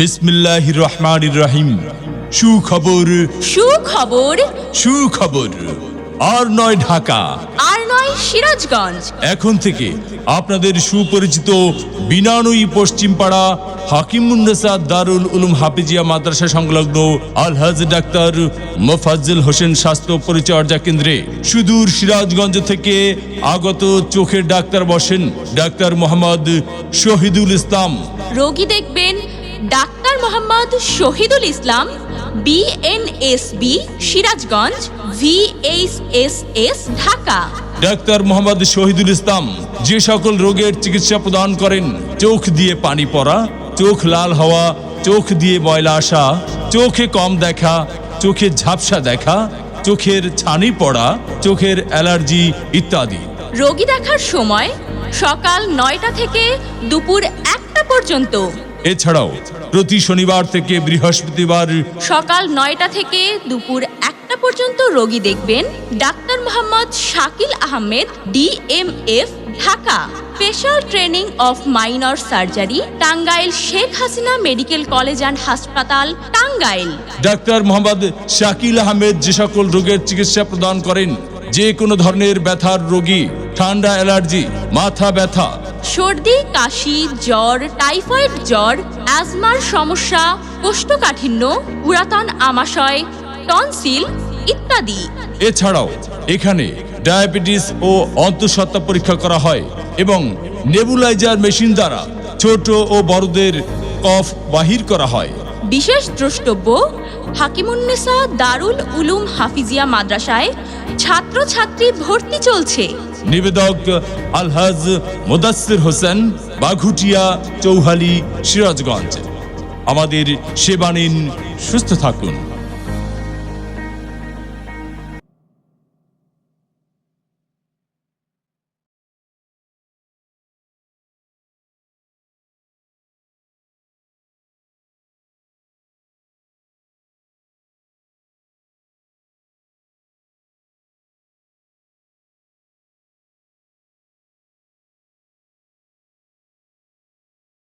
বিসমিল্লাহ রহমান রহিম সুখবর। সুখবর। সুখবর। আর নয় ঢাকা। আর নয় সিরাজগঞ্জ। এখন থেকে আপনাদের সুপরিচিত বিনানুই পশ্চিমপাড়া হাকিমুন্নেসা দারুল উলুম হাফিজিয়া মাদ্রাসা সংলগ্ন আলহাজ ডাক্তার মোফাজ্জল হোসেন স্বাস্থ্য পরিচর্যা কেন্দ্রে সুদূর সিরাজগঞ্জ থেকে আগত চোখের ডাক্তার বসেন ডাক্তার মোহাম্মদ শহীদুল ইসলাম। রোগী দেখবেন doctor Mohammad Shahidul Islam BNSB Sirajganj VHSS Dhaka. Doctor Mohammad Shahidul Islam যে সকল রোগের চিকিৎসা প্রদান করেন চোখ দিয়ে পানি পড়া চোখ লাল হওয়া চোখ দিয়ে ময়লা আসা চোখে কম দেখা চোখে ঝাপসা দেখা চোখের ছানি পড়া চোখের অ্যালার্জি ইত্যাদি। রোগী দেখার সময় সকাল নয়টা থেকে দুপুর একটা পর্যন্ত এছাড়াও প্রতি শনিবার থেকে বৃহস্পতিবার সকাল নয়টা থেকে দুপুর একটা পর্যন্ত রোগী দেখবেন doctor Mohammad Shakil Ahmed DMF Dhaka. Special training of minor surgery Tangail Sheikh Hasina medical college and হাসপাতাল টাঙ্গাইল। ডাক্তার মোহাম্মদ শাকিল আহমেদ যে সকল রোগের চিকিৎসা প্রদান করেন যে কোনো ধরনের ব্যথার রোগী ঠান্ডা অ্যালার্জি মাথা ব্যথা সর্দি কাশি জ্বর টাইফয়েড জ্বর অ্যাজমার সমস্যা কোষ্ঠকাঠিন্য পুরাতন আমাশয় টনসিল ইত্যাদি। এছাড়াও এখানে ডায়াবেটিস ও অন্তঃসত্ত্বা পরীক্ষা করা হয় এবং নেবুলাইজার মেশিন দ্বারা ছোট ও বড়দের কফ বাহির করা হয়। বিশেষ দ্রষ্টব্য হাকিমুন্নেসা দারুল উলুম হাফিজিয়া মাদ্রাসায় ছাত্রছাত্রী ভর্তি চলছে। নিবেদক আলহাজ মুদাসির হোসেন বাঘুটিয়া চৌহালি সিরাজগঞ্জ। আমাদের সেবানিন সুস্থ থাকুন।